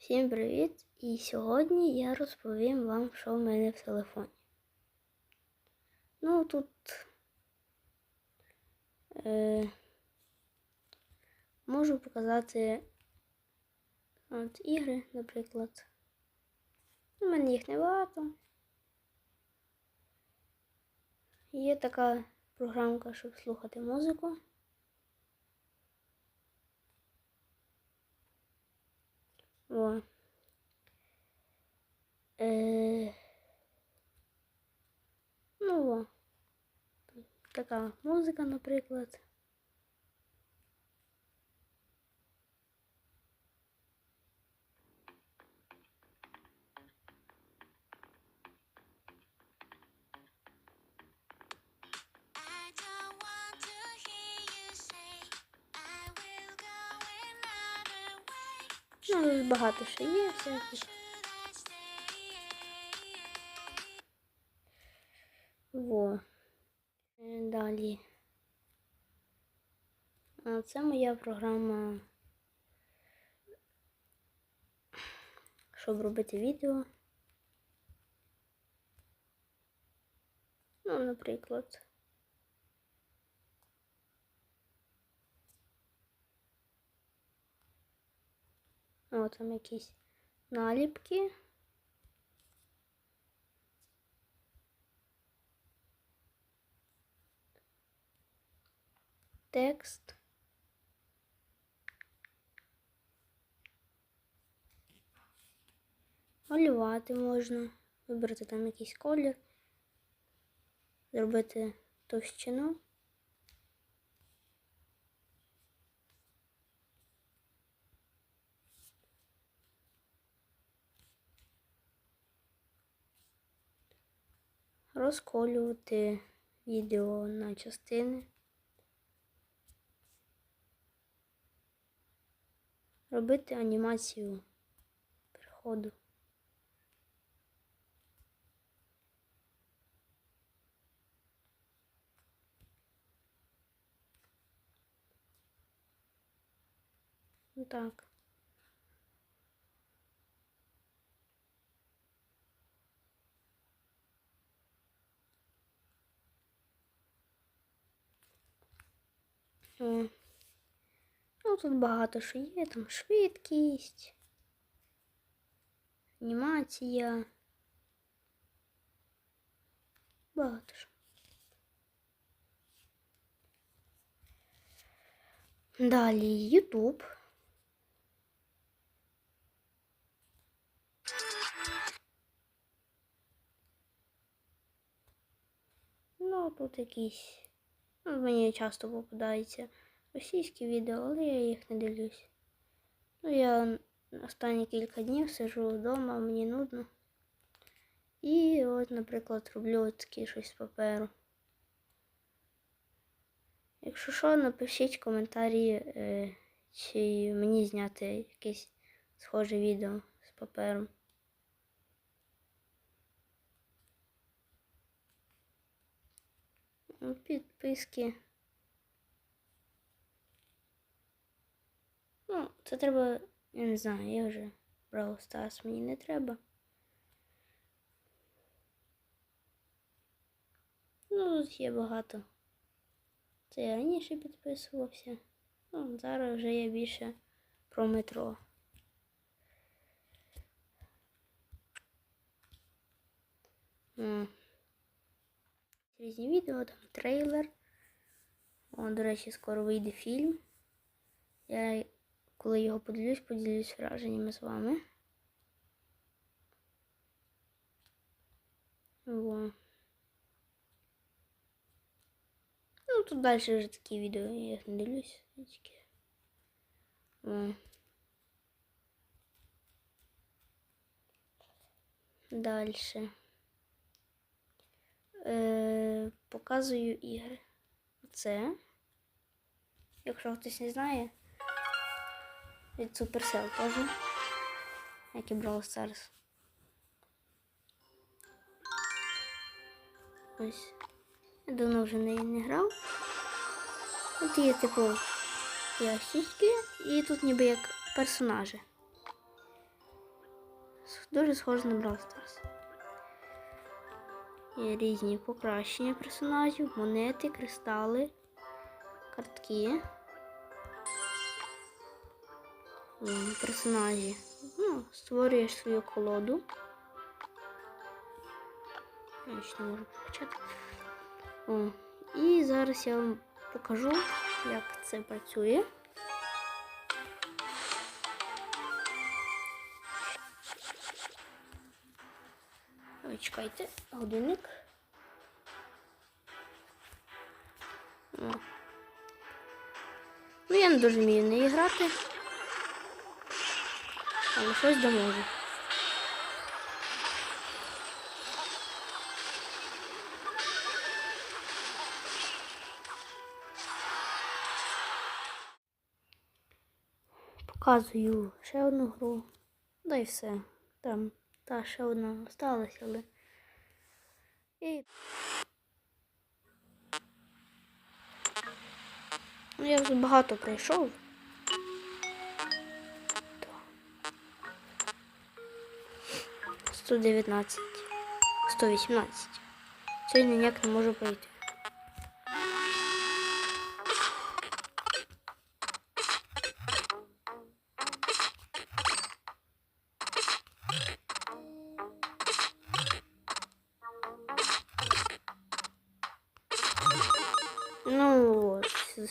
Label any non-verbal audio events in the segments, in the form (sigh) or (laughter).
Всім привіт! І сьогодні я розповім вам, що в мене в телефоні. Ну, тут е, можу показати от, ігри, наприклад. У мене їх небагато. Є така програмка, щоб слухати музику. О. Е... Ну, о. Така музика, наприклад. Ну, багато ще є всяких. Во. Далі. А Це моя програма, щоб робити відео. Ну, наприклад. О, там якісь наліпки. Текст. Малювати можна, вибрати там якийсь колір, зробити товщину. Розколювати відео на частини. Робити анімацію переходу. Ну так. О. Ну, тут багато що є, там швидкість, анімація. Багато що. Далі YouTube. Ну, тут якісь. Ну, мені часто попадаються російські відео, але я їх не дивлюсь. Ну, я останні кілька днів сижу вдома, мені нудно. І от, наприклад, роблю от такі щось з паперу. Якщо що, напишіть в коментарі, е, чи мені зняти якесь схоже відео з папером. Підписки. Ну, це треба, я не знаю, я вже Brawl Stars мені не треба. Ну, тут є багато. Це я раніше підписувався. Ну, зараз вже є більше про метро. М. Різні відео, там трейлер. О, до речі, скоро вийде фільм. Я, коли його подивлюсь, поділюсь враженнями з вами. Во. Ну, тут далі вже такі відео, я їх не дивлюсь. О. Дальше. Е, показую ігри. Це. Якщо хтось не знає, від Supercell теж. Як і Brawl Stars. Ось. Я давно вже неї не грав. От є типу ящички, і тут ніби як персонажі. Дуже схоже на Brawl Stars. Є різні покращення персонажів, монети, кристали, картки. Персонажі. Ну, створюєш свою колоду. Я ще не можу почати. О, і зараз я вам покажу, як це працює. Чекайте, годинник. Ну, я не дуже вмію в неї грати. Але щось доможу. Показую ще одну гру. Да і все. Там та ще одна осталася, але. І... Ну, я вже багато пройшов. дев'ятнадцять, 119. 118. Сьогодні ніяк не можу пройти.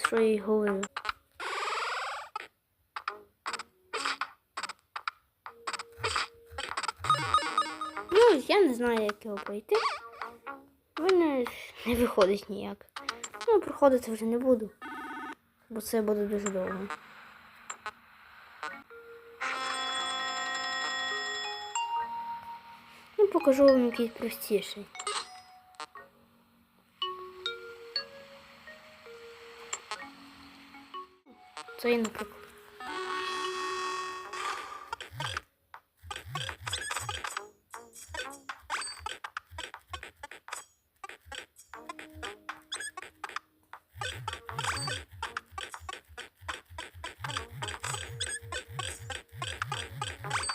Що я й говорю. Ну, я не знаю, як його пройти. В мене не виходить ніяк. Ну, проходити вже не буду. Бо це буде дуже довго. Ну, покажу вам якийсь простіший. Це, наприклад.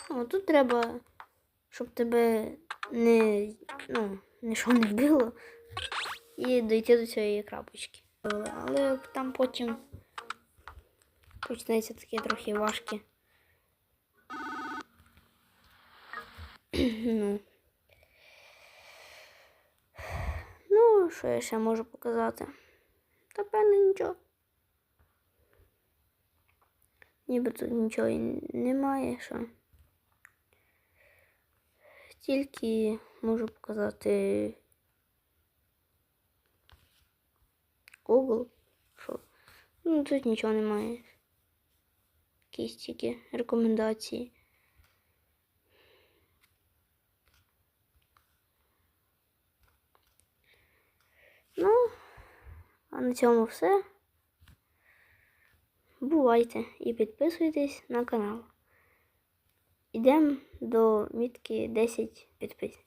О, тут треба, щоб тебе не, ну, нічого не вбило і дойти до цієї крапочки. Але там потім почнеться таке трохи важке. (clears throat) ну. ну, що я ще можу показати? Та певно нічого. Ніби тут нічого і немає, що. Тільки можу показати Google. Що? Ну, тут нічого немає. Якісь тільки рекомендації. Ну, а на цьому все. Бувайте і підписуйтесь на канал. Ідемо до мітки 10 підписників.